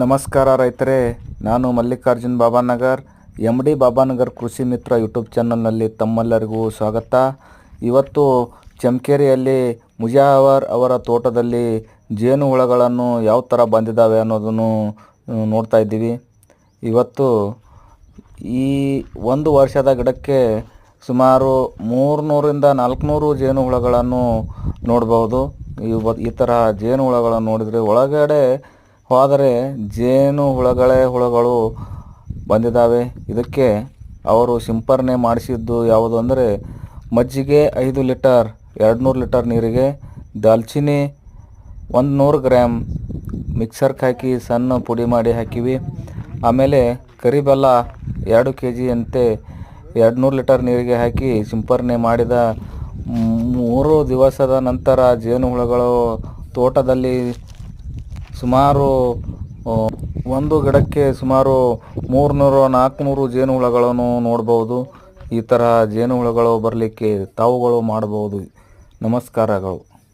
ನಮಸ್ಕಾರ ರೈತರೇ, ನಾನು Mallikarjun Babanagar M D Babanagar Krishi Mitra YouTube ಚಾನಲ್ನಲ್ಲಿ ತಮ್ಮೆಲ್ಲರಿಗೂ ಸ್ವಾಗತ. ಇವತ್ತು ಚಮಕೇರಿಯಲ್ಲಿ ಮುಜಾವರ್ ಅವರ ತೋಟದಲ್ಲಿ ಜೇನು ಹುಳಗಳನ್ನು ಯಾವ ಥರ ಬಂದಿದ್ದಾವೆ ಅನ್ನೋದನ್ನು ನೋಡ್ತಾ ಇದ್ದೀವಿ. ಇವತ್ತು ಈ ಒಂದು ವರ್ಷದ ಗಿಡಕ್ಕೆ ಸುಮಾರು ಮೂರುನೂರಿಂದ ನಾಲ್ಕುನೂರು ಜೇನು ಹುಳಗಳನ್ನು ನೋಡಬಹುದು. ಈ ಥರ ಜೇನು ಹುಳಗಳನ್ನು ನೋಡಿದರೆ ಒಳಗಡೆ ಹೋದರೆ ಜೇನು ಹುಳಗಳೇ ಹುಳಗಳು ಬಂದಿದ್ದಾವೆ. ಇದಕ್ಕೆ ಅವರು ಸಿಂಪರಣೆ ಮಾಡಿಸಿದ್ದು ಯಾವುದು ಅಂದರೆ ಮಜ್ಜಿಗೆ ಐದು ಲೀಟರ್ ಎರಡು ನೂರು ಲೀಟರ್ ನೀರಿಗೆ, ದಾಲ್ಚಿನ್ನಿ ಒಂದು ನೂರು ಗ್ರಾಮ್ ಮಿಕ್ಸರ್ಗೆ ಹಾಕಿ ಸಣ್ಣ ಪುಡಿ ಮಾಡಿ ಹಾಕಿವಿ. ಆಮೇಲೆ ಕರಿಬೆಲ್ಲ ಎರಡು ಕೆ ಜಿಯಂತೆ ಎರಡು ನೂರು ಲೀಟರ್ ನೀರಿಗೆ ಹಾಕಿ ಸಿಂಪರಣೆ ಮಾಡಿದ ಮೂರು ದಿವಸದ ನಂತರ ಜೇನುಹುಳುಗಳು ತೋಟದಲ್ಲಿ ಸುಮಾರು ಒಂದು ಗಿಡಕ್ಕೆ ಸುಮಾರು ಮೂರುನೂರು, ನಾಲ್ಕುನೂರು ಜೇನುಹುಳಗಳನ್ನು ನೋಡ್ಬೋದು. ಈ ಥರ ಜೇನುಹುಳಗಳು ಬರಲಿಕ್ಕೆ ತಾವುಗಳು ಮಾಡಬಹುದು. ನಮಸ್ಕಾರಗಳು.